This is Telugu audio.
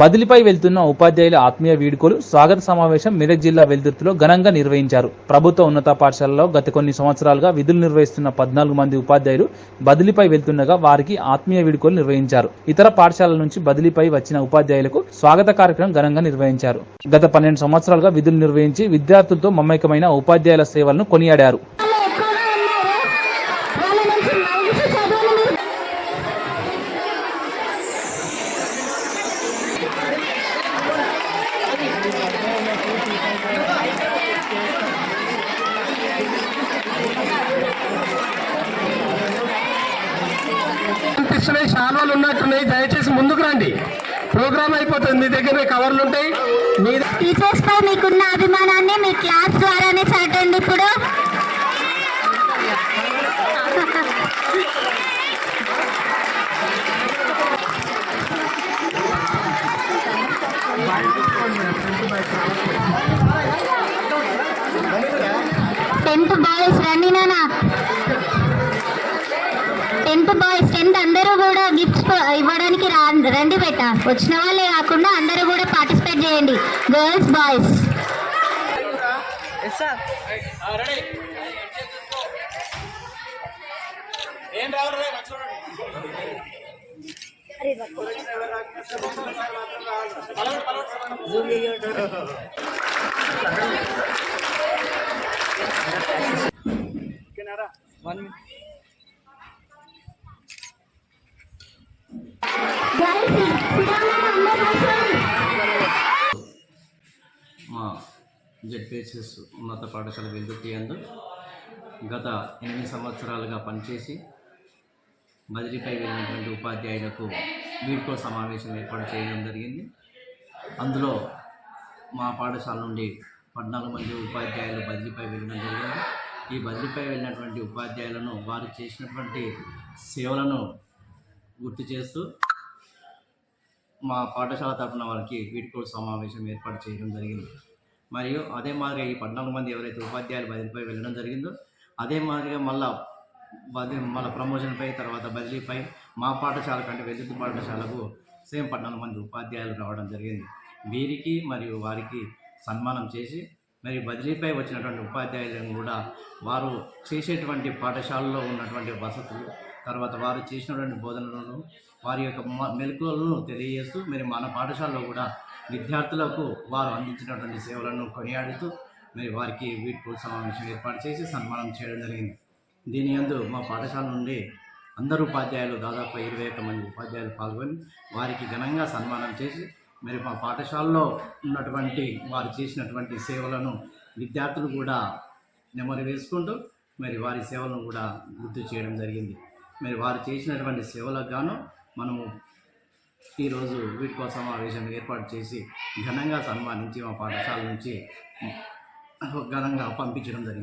బదిలీపై వెళ్తున్న ఉపాధ్యాయుల ఆత్మీయ వీడుకోలు స్వాగత సమావేశం మెదక్ జిల్లా వెల్దుర్తిలో ఘనంగా నిర్వహించారు. ప్రభుత్వ ఉన్నత పాఠశాలలో గత కొన్ని సంవత్సరాలుగా విధులు నిర్వహిస్తున్న పద్నాలుగు మంది ఉపాధ్యాయులు బదిలీపై వెళ్తుండగా వారికి ఆత్మీయ వీడుకోలు నిర్వహించారు. ఇతర పాఠశాలల నుంచి బదిలీపై వచ్చిన ఉపాధ్యాయులకు స్వాగత కార్యక్రమం ఘనంగా నిర్వహించారు. గత పన్నెండు సంవత్సరాలుగా విధులు నిర్వహించి విద్యార్థులతో మమ్మకమైన ఉపాధ్యాయుల సేవలను కొనియాడారు. కనిపిస్తున్నాయి శాల్వాలు ఉన్నట్టున్నాయి. దయచేసి ముందుకు రండి. ప్రోగ్రామ్ అయిపోతుంది. మీ దగ్గర కవర్లు ఉంటాయి. మీ టీచర్స్ పై మీకున్న అభిమానాన్ని మీ క్లాస్ ద్వారానే చాటండి ఇప్పుడు. టెన్త్ బాయ్స్ రండి నానా టెన్త్ బాయ్స్ కూడా గిఫ్ట్స్ ఇవ్వడానికి రా రండి బెట్ట వచ్చిన వాళ్ళే కాకుండా అందరూ కూడా పార్టిసిపేట్ చేయండి. గర్ల్స్ బాయ్స్ మా జెడ్పిహెచ్ఎస్ ఉన్నత పాఠశాల వెల్దుర్తి అందు గత ఎనిమిది సంవత్సరాలుగా పనిచేసి బదిలీపై వెళ్ళినటువంటి ఉపాధ్యాయులకు వీడ్కో సమావేశం ఏర్పాటు చేయడం జరిగింది. అందులో మా పాఠశాల నుండి పద్నాలుగు మంది ఉపాధ్యాయులు బదిలీపై వెళ్ళడం జరిగింది. ఈ బదిలీపై వెళ్ళినటువంటి ఉపాధ్యాయులను వారు చేసినటువంటి సేవలను గుర్తు చేస్తూ మా పాఠశాల తరఫున వారికి వీడ్కోలు సమావేశం ఏర్పాటు చేయడం జరిగింది. మరియు అదే మాదిరిగా ఈ పద్నాలుగు మంది ఎవరైతే ఉపాధ్యాయులు బదిలీపై వెళ్ళడం జరిగిందో అదే మాదిరిగా మళ్ళా బదిలీ మళ్ళీ ప్రమోషన్పై తర్వాత బదిలీపై మా పాఠశాల కంటే వెలుగు పాఠశాలకు సేమ్ పద్నాలుగు మంది ఉపాధ్యాయులు రావడం జరిగింది. వీరికి మరియు వారికి సన్మానం చేసి మరి బదిలీపై వచ్చినటువంటి ఉపాధ్యాయులను కూడా వారు చేసేటువంటి పాఠశాలలో ఉన్నటువంటి వసతులు తర్వాత వారు చేసినటువంటి బోధనలను వారి యొక్క మ- మెలకువలను తెలియజేస్తూ మరి మన పాఠశాలలో కూడా విద్యార్థులకు వారు అందించినటువంటి సేవలను కొనియాడుతూ మరి వారికి వీటి సమావేశం ఏర్పాటు చేసి సన్మానం చేయడం జరిగింది. దీని యందు మా పాఠశాల నుండి అందరు ఉపాధ్యాయులు దాదాపు ఇరవై ఒక్క మంది ఉపాధ్యాయులు పాల్గొని వారికి ఘనంగా సన్మానం చేసి మరి మా పాఠశాలలో ఉన్నటువంటి వారు చేసినటువంటి సేవలను విద్యార్థులు కూడా నెమరు వేసుకుంటూ మరి వారి సేవలను కూడా గుర్తు చేయడం జరిగింది. మరి వారు చేసినటువంటి సేవలకు గాను మనము ఈరోజు వీటికో సమావేశం ఏర్పాటు చేసి ఘనంగా సన్మానించి మా పాఠశాల నుంచి ఘనంగా పంపించడం జరిగింది.